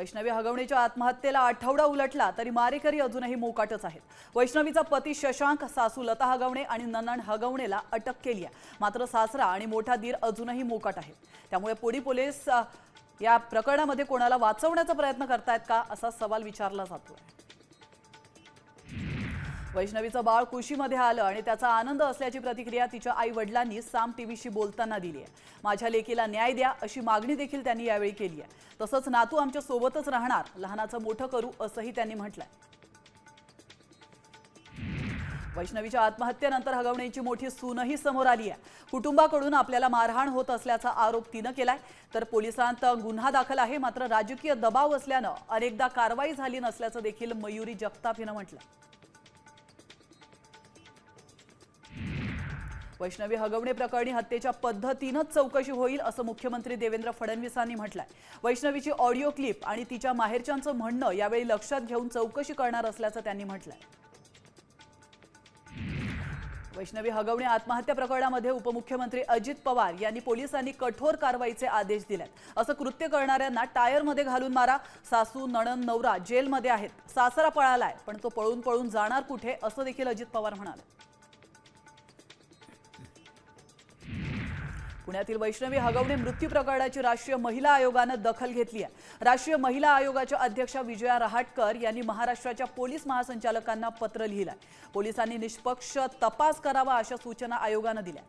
वैष्णवी हगवणीच्या आत्महत्येला आठवडा उलटला तरी मारेकरी अजूनही मोकाटच आहेत. वैष्णवीचा पती शशांक सासू लता हगवणे आणि ननन हगवणेला अटक केली आहे. मात्र सासरा आणि मोठा दीर अजूनही मोकाट आहे त्यामुळे पुणे पोलीस या प्रकरणामध्ये कोणाला वाचवण्याचा प्रयत्न करतायत का असा सवाल विचारला जातोय. वैष्णवीचं बाळ कुशीमध्ये आलं आणि त्याचा आनंद असल्याची प्रतिक्रिया तिच्या आई वडिलांनी साम टीव्हीशी बोलताना दिली आहे. माझ्या लेकीला न्याय द्या अशी मागणी देखील त्यांनी यावेळी केली आहे. तसंच नातू आमच्या सोबतच राहणार. लहानाचं मोठं करू असंही त्यांनी म्हटलंय. वैष्णवीच्या आत्महत्येनंतर हगवण्याची मोठी सूनही समोर आली आहे. कुटुंबाकडून आपल्याला मारहाण होत असल्याचा आरोप तिनं केलाय. तर पोलिसांत गुन्हा दाखल आहे. मात्र राजकीय दबाव असल्यानं अनेकदा कारवाई झाली नसल्याचं देखील मयुरी जगताप हिनं म्हटलं वैष्णवी हगवणे प्रकरणी हत्येच्या पद्धतीनंच चौकशी होईल असं मुख्यमंत्री देवेंद्र फडणवीसांनी म्हटलंय. वैष्णवीची ऑडिओ क्लिप आणि तिच्या माहेरच्यांचं म्हणणं यावेळी लक्षात घेऊन चौकशी करणार असल्याचं त्यांनी म्हटलंय. वैष्णवी हगवणे आत्महत्या प्रकरणामध्ये उपमुख्यमंत्री अजित पवार यांनी पोलिसांनी कठोर कारवाईचे आदेश दिलेत. असं कृत्य करणाऱ्यांना टायरमध्ये घालून मारा. सासू नणन नवरा जेलमध्ये आहेत. सासरा पळालाय पण तो पळून पळून जाणार कुठे असं देखील अजित पवार म्हणाले. पुण्यातील वैष्णवी हगवणे मृत्यू प्रकरणाची राष्ट्रीय महिला आयोगानं दखल घेतली आहे. राष्ट्रीय महिला आयोगाच्या अध्यक्षा विजया रहाटकर यांनी महाराष्ट्राच्या पोलीस महासंचालकांना पत्र लिहिलंय. पोलिसांनी निष्पक्ष तपास करावा अशा सूचना आयोगानं दिल्या